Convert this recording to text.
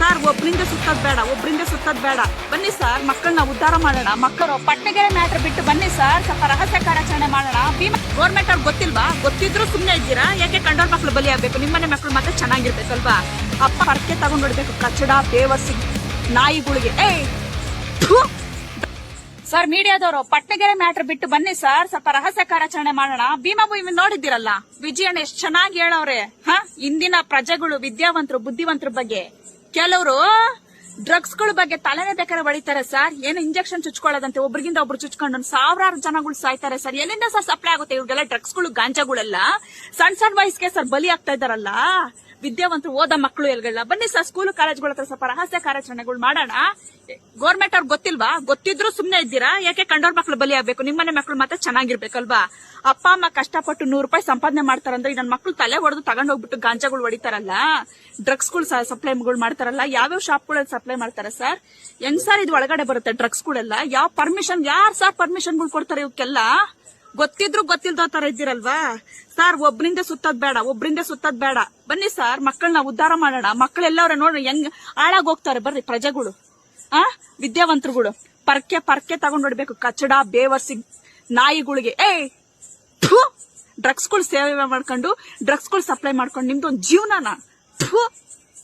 Sir ಒಬ್ರಿಂದ ಸುತ್ತದ ಬೇಡ, ಒಬ್ರಿಂದ ಸುತ್ತದ ಬೇಡ. ಬನ್ನಿ ಸರ್ ಮಕ್ಕಳನ್ನ ಉದ್ಧಾರ ಮಾಡೋಣ. ಮಕ್ಕಳು ಪಟ್ಟಗೆರೆ ಮ್ಯಾಟ್ರ್ ಬಿಟ್ಟು ಬನ್ನಿ ಸರ್ ಸ್ವಲ್ಪ ರಹಸ್ಯ ಕಾರ್ಯಾಚರಣೆ ಮಾಡೋಣ. ಭೀಮ ಗೌರ್ಮೆಂಟ್ ಅವ್ರಿಗೆ ಗೊತ್ತಿಲ್ವಾ? ಗೊತ್ತಿದ್ರು ಸುಮ್ಮನೆ ಇದ್ದೀರಾ? ಯಾಕೆ ಕಂಡೋರ್ ಮಕ್ಕಳು ಬಲಿ ಆಗ್ಬೇಕು? ನಿಮ್ಮನೆ ಮಕ್ಕಳು ಮತ್ತೆ ಸ್ವಲ್ಪ ಅಪ್ಪ ಪರ್ಕೆ ತಗೊಂಡ್ ಬಿಡ್ಬೇಕು ಕಚ್ಚಡ ಬೇವಸಿ ನಾಯಿಗಳಿಗೆ. ಏಯ್! ಸರ್ ಮೀಡಿಯಾದವರು, ಪಟ್ಟಗೆರೆ ಮ್ಯಾಟ್ರ್ ಬಿಟ್ಟು ಬನ್ನಿ ಸರ್ ಸ್ವಲ್ಪ ರಹಸ್ಯ ಕಾರ್ಯಾಚರಣೆ ಮಾಡೋಣ. ಭೀಮಾ ಭೂಮಿ ನೋಡಿದ್ದೀರಲ್ಲ? ವಿಜಯಣ್ಣ ಎಷ್ಟು ಚೆನ್ನಾಗಿ ಹೇಳವ್ರೆ. ಹ? ಇಂದಿನ ಪ್ರಜೆಗಳು ವಿದ್ಯಾವಂತರು, ಬುದ್ಧಿವಂತರ ಬಗ್ಗೆ. क्या रो ಡ್ರಗ್ಸ್ಗಳ ಬಗ್ಗೆ ತಲೆನೇ ಬೇಕಾದ್ರೆ ಹೊಡಿತಾರೆ ಸರ್. ಏನು ಇಂಜೆಕ್ಷನ್ ಚುಚ್ಕೊಳ್ಳೋದಂತೆ ಒಬ್ರಿಗಿಂತ ಒಬ್ರು ಚುಚ್ಕೊಂಡು ಸಾವಿರಾರು ಜನಗಳು ಸಾಯ್ತಾರೆ ಸರ್. ಎಲ್ಲಿಂದ ಸರ್ ಸಪ್ಲೈ ಆಗುತ್ತೆ? ಇವ್ರಿಗೆಲ್ಲ ಡ್ರಗ್ಸ್ಗಳು ಗಾಂಜಾಗಳೆಲ್ಲ? ಸಣ್ಣ ಸಣ್ಣ ವಯಸ್ಸಿಗೆ ಸರ್ ಬಲಿ ಆಗ್ತಾ ಇದಾರಲ್ಲ ವಿದ್ಯಾವಂತರು ಓದ ಮಕ್ಕಳು ಎಲ್ಗಳ ಬನ್ನಿ ಸರ್ ಸ್ಕೂಲ್ ಕಾಲೇಜ್ಗಳ ಹತ್ರ ಸ್ವಲ್ಪ ರಹಸ್ಯ ಕಾರ್ಯಾಚರಣೆಗಳು ಮಾಡೋಣ. ಗೌರ್ಮೆಂಟ್ ಅವ್ರಿಗೆ ಗೊತ್ತಿಲ್ವಾ? ಗೊತ್ತಿದ್ರು ಸುಮ್ನೆ ಇದ್ದೀರಾ? ಯಾಕೆ ಕಂಡೋರ್ ಮಕ್ಳು ಬಲಿ ಆಗ್ಬೇಕು? ನಿಮ್ಮನೆ ಮಕ್ಳು ಮತ್ತೆ ಚೆನ್ನಾಗಿರ್ಬೇಕಲ್ವಾ? ಅಪ್ಪ, ಅಮ್ಮ ಕಷ್ಟಪಟ್ಟು ನೂರು ರೂಪಾಯಿ ಸಂಪಾದನೆ ಮಾಡ್ತಾರಂದ್ರೆ ನನ್ನ ಮಕ್ಳು ತಲೆ ಹೊಡೆದು ತಗೊಂಡ್ ಹೋಗ್ಬಿಟ್ಟು ಗಾಂಜಾಗಳು ಹೊಡಿತಾರಲ್ಲ? ಡ್ರಗ್ಸ್ಗಳು ಸಪ್ಲೈಗಳು ಮಾಡ್ತಾರಲ್ಲ? ಯಾವ್ಯಾವ ಶಾಪ್ಗಳಲ್ಲಿ ಸಪ್ಲೈ ಮಾಡ್ತಾರೆ ಸರ್ ಹೆಂಗ್ ಸರ್ ಇದು ಒಳಗಡೆ ಬರುತ್ತೆ ಡ್ರಗ್ಸ್ಗಳೆಲ್ಲ ಯಾವ ಪರ್ಮಿಷನ್ ಯಾರು ಸರ್ ಪರ್ಮಿಷನ್ಗಳು ಕೊಡ್ತಾರೆ ಇವಕ್ಕೆಲ್ಲ? ಗೊತ್ತಿದ್ರು ಗೊತ್ತಿಲ್ದ ತರ ಇದ್ದೀರಲ್ವಾ? ಸರ್ ಒಬ್ರಿಂದ ಸುತ್ತದ್ ಬೇಡ, ಒಬ್ರಿಂದ ಸುತ್ತದ್ ಬೇಡ. ಬನ್ನಿ ಸರ್ ಮಕ್ಕಳನ್ನ ಉದ್ಧಾರ ಮಾಡೋಣ. ಮಕ್ಕಳೆಲ್ಲವ್ರ ನೋಡ್ರಿ, ಹೆಂಗ್ ಹಾಳಾಗ್ ಹೋಗ್ತಾರೆ ಬರ್ರಿ ಪ್ರಜೆಗಳು. ಆ? ವಿದ್ಯಾವಂತರುಗಳು. ಪರ್ಕೆ ಪರ್ಕೆ ತಗೊಂಡ್ ನೋಡ್ಬೇಕು ಕಚಡ ಬೇವರ್ಸಿ ನಾಯಿಗಳಿಗೆ. ಏಯ್! ಡ್ರಗ್ಸ್ಗಳು ಸೇವೆ ಮಾಡ್ಕೊಂಡು ಡ್ರಗ್ಸ್ಗಳು ಸಪ್ಲೈ ಮಾಡ್ಕೊಂಡು ನಿಮ್ದು ಒಂದು ಜೀವನನ